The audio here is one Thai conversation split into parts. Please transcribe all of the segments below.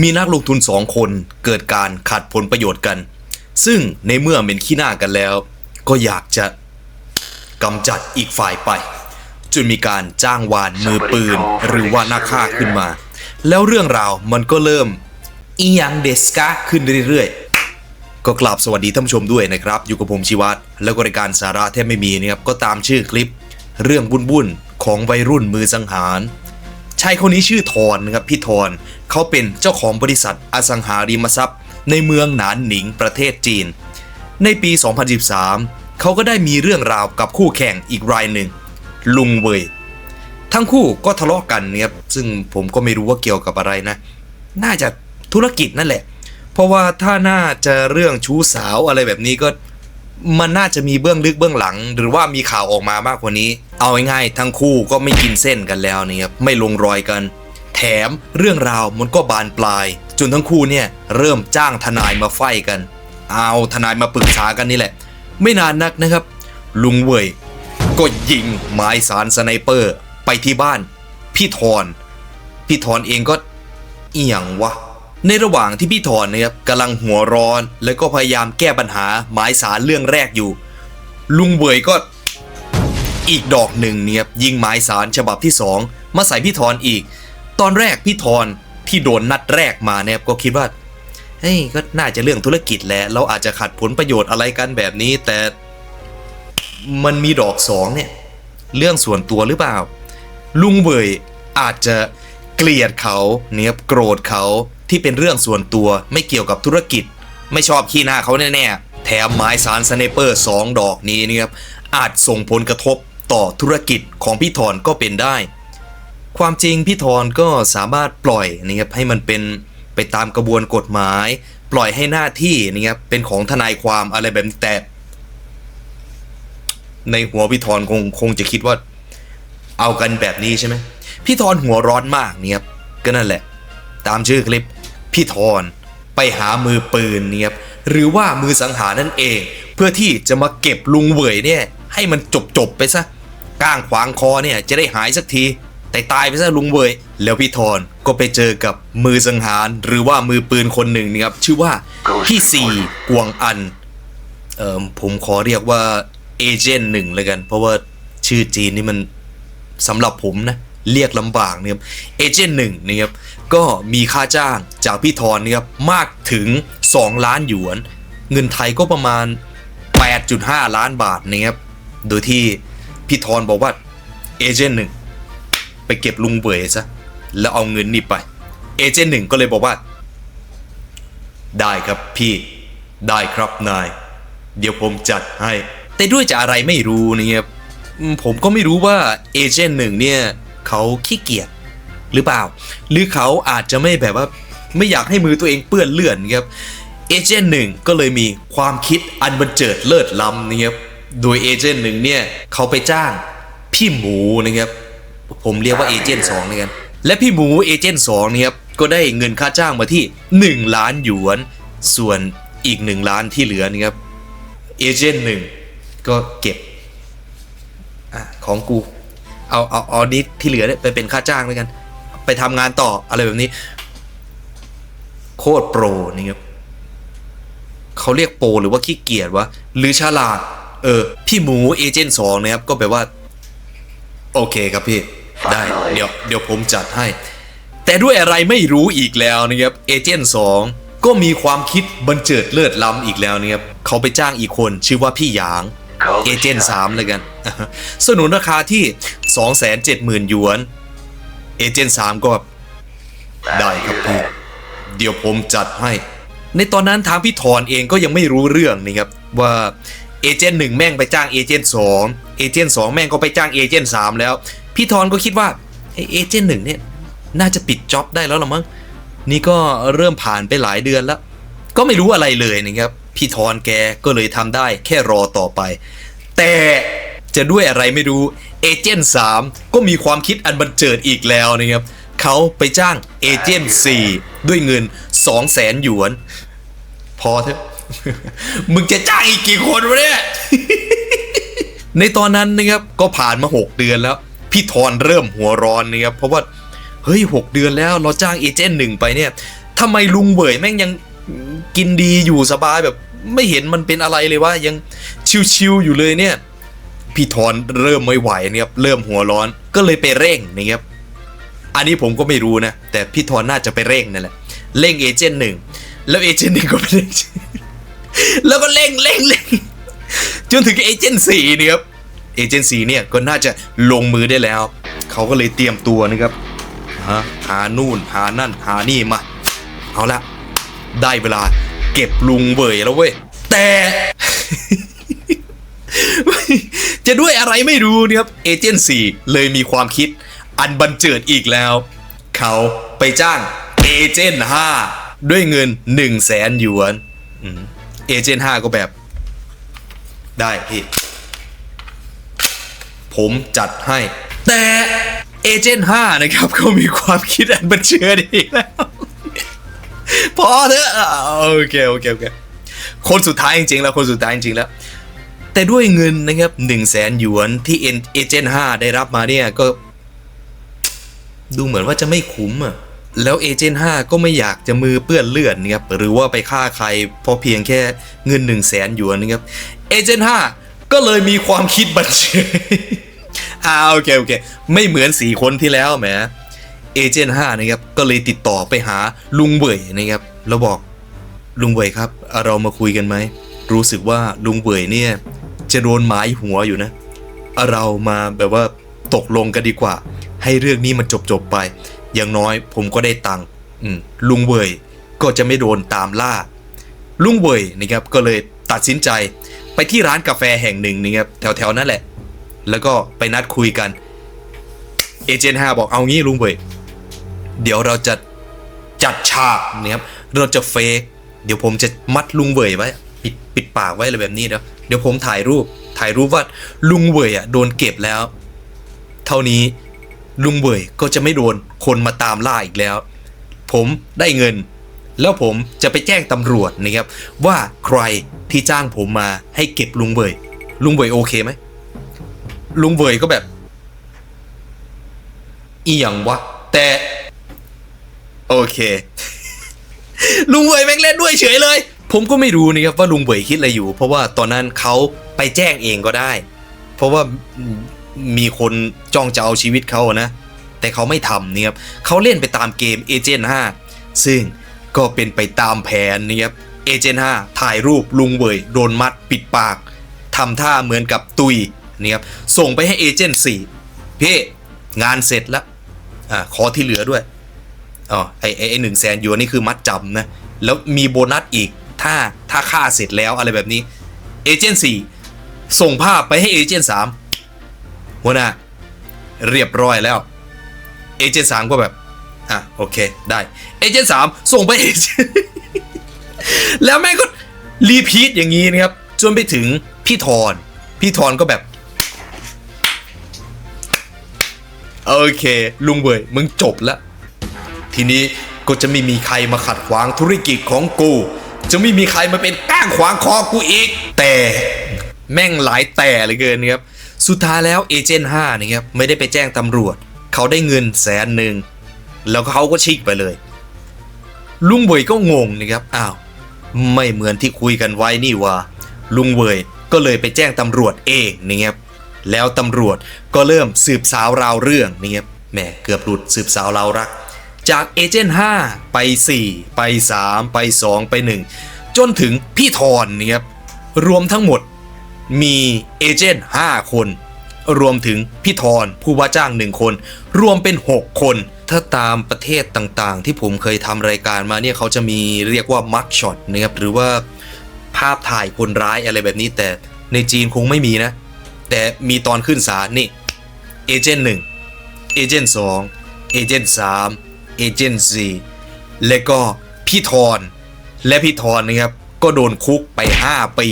มีนักลงทุนสองคนเกิดการขัดผลประโยชน์กัน ซึ่งในเมื่อเป็นขี้หน้ากันแล้ว ก็อยากจะกำจัดอีกฝ่ายไปจนมีการจ้างวานมือปืนหรือว่านักฆ่าขึ้นมา แล้วเรื่องราวมันก็เริ่มอียังเดสกาขึ้นเรื่อยๆ ก็กราบสวัสดีท่านผู้ชมด้วยนะครับ อยู่กับผมชิวัตรแล้วก็รายการสาระแทบไม่มีนะครับ ก็ตามชื่อคลิป เรื่องบุ่นๆของวัยรุ่นมือสังหาร ชายคนนี้ชื่อทอนนะครับพี่ทอนเขาเป็นเจ้าของบริษัทอสังหาริมทรัพย์ ในเมืองหนานหนิงประเทศจีน ในปี 2013 เขาก็ได้มีเรื่องราวกับคู่แข่งอีกรายหนึ่ง ลุงเวยทั้งคู่ก็ทะเลาะกันนะครับซึ่งผมก็ไม่รู้ว่าเกี่ยวกับอะไรนะ น่าจะธุรกิจนั่นแหละ เพราะว่าถ้าน่าจะเรื่องชู้สาวอะไรแบบนี้ก็ มันน่าจะมีเบื้องลึกเบื้องหลัง หรือว่ามีข่าวออกมามากกว่านี้ เอาง่ายๆทั้งคู่ก็ไม่กินเส้นกันแล้วเนี่ยครับไม่ลงรอยกัน แถมเรื่องราวมันก็บานปลาย จนทั้งคู่เนี่ยเริ่มจ้างทนายมาไฟกัน เอาทนายมาปรึกษากันนี่แหละ ไม่นานนักนะครับ ลุงเว่ยก็ยิงไม้สารสไนเปอร์ ไปที่บ้าน พี่ทอนพี่ทอนเองก็เอียงวะ ในระหว่างที่พี่ทอนนะครับกำลังหัวร้อน แล้วก็พยายามแก้ปัญหาหมายสารเรื่องแรกอยู่ ลุงเบยก็อีกดอกหนึ่งเนี่ยยิงหมายสารฉบับที่สองมาใส่พี่ทอนอีก ตอนแรกพี่ทอนที่โดนนัดแรกมาเนี่ยก็คิดว่าเฮ้ยก็น่าจะเรื่องธุรกิจแหละเราอาจจะขัดผลประโยชน์อะไรกันแบบนี้ แต่มันมีดอกสองเนี่ยเรื่องส่วนตัวหรือเปล่า ลุงเวยอาจจะเกลียดเขาเนี่ยโกรธเขา ที่เป็นเรื่องส่วนตัวไม่เกี่ยวกับธุรกิจ ไม่ชอบขี้หน้าเขาแน่ๆ แถมไม้สารสไนเปอร์สองดอกนี้นี่ยครับอาจส่งผลกระทบต่อธุรกิจของพี่ทอนก็เป็นได้ ความจริงพี่ทอนก็สามารถปล่อยนะครับให้มันเป็นไปตามกระบวนกฎหมาย ปล่อยให้หน้าที่นะครับเป็นของทนายความอะไรแบบนี้แต่ในหัวพี่ทอนคงคงจะคิดว่า เอากันแบบนี้ใช่ไหมพี่ทอนหัวร้อนมากเนี่ยครับก็นั่นแหละ ตามชื่อคลิป พี่ทอนไปหามือปืนเนี่ยครับหรือว่ามือสังหารนั่นเอง เพื่อที่จะมาเก็บลุงเหวยเนี่ยให้มันจบจบไปซะก้างขวางคอเนี่ยจะได้หายสักทีแต่ตายไปซะลุงเวยแล้วพี่ทอนก็ไปเจอกับมือสังหารหรือว่ามือปืนคนหนึ่งนะครับชื่อว่าพี่ซีกวงอันเอ่อผมขอเรียกว่าเอเจนต์หนึ่งเลยกัน เพราะว่าชื่อจีนนี่มันสำหรับผมนะ เรียกลำบากนะครับเอเจนต์หนึ่งนะครับก็มีค่าจ้างจากพี่ทอนนะครับมากถึง 2 ล้านหยวน เงินไทยก็ประมาณ 8.5 ล้านบาทนะครับโดยที่พี่ทอนบอกว่าเอเจนต์หนึ่งไปเก็บลุงเบยซะแล้วเอาเงินนี่ไปเอเจนต์หนึ่งก็เลยบอกว่า ได้ครับพี่ได้ครับนาย เดี๋ยวผมจัดให้ แต่ด้วยจะอะไรไม่รู้นะครับผมก็ไม่รู้ว่าเอเจนต์หนึ่งเนี่ย เขาขี้เกียจหรือเปล่า หรือเขาอาจจะไม่แบบว่าไม่อยากให้มือตัวเองเปื้อนเลือดครับเอเจนต์หนึ่งก็เลยมีความคิดอันบันเจิดเลิศล้ำนะครับโดยเอเจนต์หนึ่งเนี่ยเขาไปจ้างพี่หมูนะครับผมเรียกว่าเอเจนต์สองนะครับและพี่หมูเอเจนต์สองเนี่ยครับก็ได้เงินค่าจ้างมาที่ 1 ล้านหยวน ส่วนอีก 1 ล้านที่เหลือนี่ครับเอเจนต์หนึ่งก็เก็บอของกู เอาเอาเอานิดที่เหลือเนี่ยไปเป็นค่าจ้างแล้วกัน ไปทำงานต่ออะไรแบบนี้ โคตรโปรนี่ครับเขาเรียกโปรหรือว่าขี้เกียจวะหรือฉลาด เออ พี่หมูเอเจนต์สองนะครับก็แบบว่า โอเคครับพี่ ได้ เดี๋ยวเดี๋ยวผมจัดให้ แต่ด้วยอะไรไม่รู้อีกแล้วนะครับเอเจนต์สองก็มีความคิดบันเจิดเลิศล้ำอีกแล้วนะครับเขาไปจ้างอีกคนชื่อว่าพี่หยาง เอเจนต์สามเลยกัน สนุนราคาที่ 270,000หยวน เอเจนต์สามก็แบบได้ครับพี่ เดี๋ยวผมจัดให้ ในตอนนั้นทางพี่ทอนเองก็ยังไม่รู้เรื่องนี่ครับ ว่าเอเจนต์หนึ่งแม่งไปจ้างเอเจนต์สองเอเจนต์สองแม่งก็ไปจ้างเอเจนต์สามแล้ว พี่ทอนก็คิดว่าไอ้เอเจนต์หนึ่งเนี่ยน่าจะปิดจ็อบได้แล้วหรอมั้งนี่ก็เริ่มผ่านไปหลายเดือนแล้ว ก็ไม่รู้อะไรเลยนะครับ พี่ทอนแกก็เลยทำได้แค่รอต่อไป แต่จะด้วยอะไรไม่รู้เอเจนต์3ก็มีความคิดอันบันเจิดอีกแล้วนะครับเขาไปจ้างเอเจนต์4ด้วยเงิน 2 0 0แสนหยวน พอเถอะมึงจะจ้างอีกกี่คนวะเนี่ยในตอนนั้นนะครับก็ผ่านมา 6 เดือนแล้ว พี่ทอนเริ่มหัวร้อนนะครับเพราะว่าเฮ้ย 6 เดือนแล้วเราจ้างเอเจนต์หนึ่งไปเนี่ยทำไมลุงเวยแม่งยัง กินดีอยู่สบายแบบไม่เห็นมันเป็นอะไรเลยว่ายังชิวๆอยู่เลยเนี่ย พี่ทอนเริ่มไม่ไหวเนี่ยครับเริ่มหัวร้อนก็เลยไปเร่งนะครับอันนี้ผมก็ไม่รู้นะ แต่พี่ทอนน่าจะไปเร่งนั่นแหละเร่งเอเจนต์หนึ่งแล้วเอเจนต์หนึ่งก็ไปเร่งแล้วก็เร่งเร่งเร่งจนถึงเอเจนต์สี่นี่ครับเอเจนต์สี่เนี่ยก็น่าจะลงมือได้แล้ว เขาก็เลยเตรียมตัวนะครับหาหานู่นหานั่นหานี่มา เอาละ ได้เวลาเก็บลุงเวยแล้วเว้ย แต่ จะด้วยอะไรไม่รู้เนี่ยครับเอเจนซี่เลยมีความคิดอันบันเจิดอีกแล้ว เขาไปจ้างเอเจนต์5ด้วยเงิน1 0 0 0 0แสนหยวนเอเจนต์5ก็แบบ ได้พี่ผมจัดให้ แต่เอเจนต์5นะครับเขามีความคิดอันบันเจิดอีกแล้ว พอเถอะโอเคโอเคโอเคคนสุดท้ายจริงๆแล้วคนสุดท้ายจริงๆแล้ว แต่ด้วยเงินนะครับ1 0 0 0 0แสนหยวนที่เอเจนต์5ได้รับมาเนี่ยก็ดูเหมือนว่าจะไม่คุ้มอะแล้วเอเจนต์5ก็ไม่อยากจะมือเปื้อนเลือดนะครับหรือว่าไปฆ่าใครเพราะเพียงแค่เงิน1 0 0 0 0แสนหยวนนะครับเอเจนต์5ก็เลยมีความคิดบัญชีอ่าโอเคโอเค ไม่เหมือนสี่คนที่แล้วแหม เอเจนต์5นะครับก็เลยติดต่อไปหาลุงเวยนะครับแล้วบอกลุงเวยครับ เรามาคุยกันไหม รู้สึกว่าลุงเวยเนี่ย จะโดนหมายหัวอยู่นะ เรามาแบบว่าตกลงกันดีกว่า ให้เรื่องนี้มันจบจบๆไป อย่างน้อยผมก็ได้ตังค์ลุงเวยก็จะไม่โดนตามล่า ลุงเวยนะครับก็เลยตัดสินใจไปที่ร้านกาแฟแห่งหนึ่งนะครับแถวๆนั่นแหละ แล้วก็ไปนัดคุยกันเอเจนต์5บอกเอางี้ลุงเวย เดี๋ยวเราจะจัดฉากนะครับเราจะเฟกเดี๋ยวผมจะมัดลุงเวยไว้ ปิดปิดปากไว้อะไรแบบนี้เดี๋ยวเดี๋ยวผมถ่ายรูปถ่ายรูปว่าลุงเวยอะโดนเก็บแล้ว เท่านี้ลุงเวยก็จะไม่โดนคนมาตามล่าอีกแล้ว ผมได้เงิน แล้วผมจะไปแจ้งตำรวจนะครับว่าใครที่จ้างผมมาให้เก็บลุงเวยลุงเวยโอเคไหมลุงเวยก็แบบ อีหยังวะแต่ โอเค ลุงเวยแม่งเล่นด้วยเฉยเลย ผมก็ไม่รู้นะครับว่าลุงเวยคิดอะไรอยู่ เพราะว่าตอนนั้นเขาไปแจ้งเองก็ได้ เพราะว่ามีคนจ้องจะเอาชีวิตเขานะ แต่เขาไม่ทำนะครับเขาเล่นไปตามเกมเอเจนต์5ซึ่งก็เป็นไปตามแผนนะครับเอเจนต์5ถ่ายรูปลุงเวยโดนมัดปิดปากทำท่าเหมือนกับตุยนะครับส่งไปให้เอเจนต์4พี่งานเสร็จแล้วอขอที่เหลือด้วย อ๋อไอไอหนึ่งแสนยวนนี่คือมัดจำนะ แล้วมีโบนัสอีกถ้าถ้าค่าเสร็จแล้วอะไรแบบนี้เอเจนต์สี่ส่งภาพไปให้เอเจนต์สามหัวหน้าเรียบร้อยแล้วเอเจนต์สามก็แบบอะโอเคได้เอเจนต์สามส่งไปเอเจนต์แล้วแม่งก็รีพีทอย่างนี้นะครับจนไปถึงพี่ทอนพี่ทอนก็แบบโอเค ลุงเบยมึงจบแล้ว ทีนี้ก็จะไม่มีใครมาขัดขวางธุรกิจของกู จะไม่มีใครมาเป็นก้างขวางคอกูอีก แต่แม่งหลายแต่เหลือเกินนะครับ สุดท้ายแล้วเอเจนต์5นะครับไม่ได้ไปแจ้งตำรวจ เขาได้เงินแสนหนึ่งแล้วเขาก็ชิกไปเลย ลุงเวยก็งงนะครับอ้าวไม่เหมือนที่คุยกันไว้นี่ว่า ลุงเวยก็เลยไปแจ้งตำรวจเองนะครับแล้วตำรวจก็เริ่มสืบสาวราวเรื่องนะครับแหมเกือบหลุดสืบสาวราวรัก จากเอเจนต์5ไป 4 ไป 3 ไป 2 ไป 1 จนถึงพี่ทอนนะครับรวมทั้งหมดมีเอเจนต์5คน รวมถึงพี่ทอนผู้ว่าจ้าง 1 คน รวมเป็น 6 คน ถ้าตามประเทศต่างๆ ที่ผมเคยทำรายการมาเนี่ยเขาจะมีเรียกว่ามักช็อตนะครับหรือว่าภาพถ่ายคนร้ายอะไรแบบนี้ แต่ในจีนคงไม่มีนะ แต่มีตอนขึ้นศาลนี่เอเจนต์หนึ่งเอเจนต์สองเอเจนต์สาม เอเจนต์สี่และก็พี่ทอนและพี่ทอนนะครับก็โดนคุกไป 5 ปี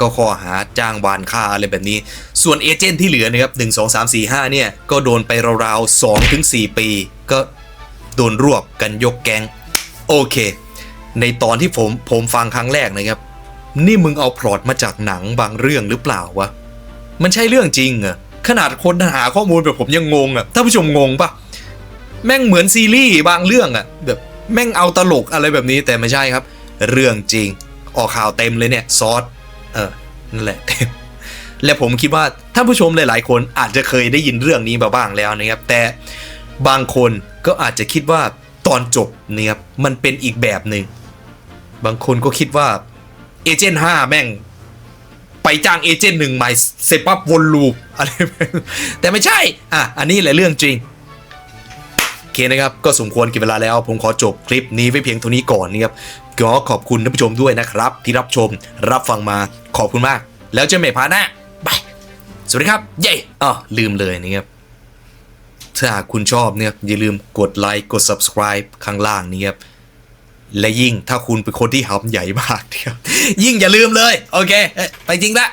ก็ข้อหาจ้างวานฆ่าอะไรแบบนี้ ส่วนเอเจนต์ที่เหลือนะครับ 1 2 3 4 5 เนี่ย ก็โดนไปราวๆ2ถึง4ปี ก็โดนรวบกันยกแก๊งโอเค ในตอนที่ผมผมฟังครั้งแรกนะครับ นี่มึงเอาพลอตมาจากหนังบางเรื่องหรือเปล่าวะ มันใช่เรื่องจริงเหรอขนาดคนหาข้อมูลแบบผมยังงงอะท่านผู้ชมงงปะ แม่งเหมือนซีรีส์บางเรื่องอะแบบแม่งเอาตลกอะไรแบบนี้แต่ไม่ใช่ครับ เรื่องจริงออกข่าวเต็มเลยเนี่ยซอสเออนั่นแหละเต็มและผมคิดว่าท่านผู้ชมหลายๆ คนอาจจะเคยได้ยินเรื่องนี้มาบ้างแล้วนะครับ แต่บางคนก็อาจจะคิดว่าตอนจบเนี่ยครับมันเป็นอีกแบบหนึ่งบางคนก็คิดว่าเอเจนต์5แม่ง ไปจ้างเอเจนต์หนึ่งใหม่เสร็จปั๊บวนลูปอะไรแต่ไม่ใช่อะอันนี้แหละเรื่องจริง นะครับ ก็สมควรกี่เวลาแล้ว ผมขอจบคลิปนี้ไว้เพียงเท่านี้ก่อนนะครับก็ขอบคุณท่านผู้ชมด้วยนะครับ ที่รับชมรับฟังมาขอบคุณมาก แล้วเจอกันใหม่พาร์ทหน้าบายสวัสดีครับเย้อ๋อลืมเลยนะครับถ้าหากคุณชอบเนี่ยอย่าลืมกดไลค์กด subscribe ข้างล่างนี้ครับและยิ่งถ้าคุณเป็นคนที่หำใหญ่มากเนี่ยยิ่งอย่าลืมเลย โอเค ไปจริงละ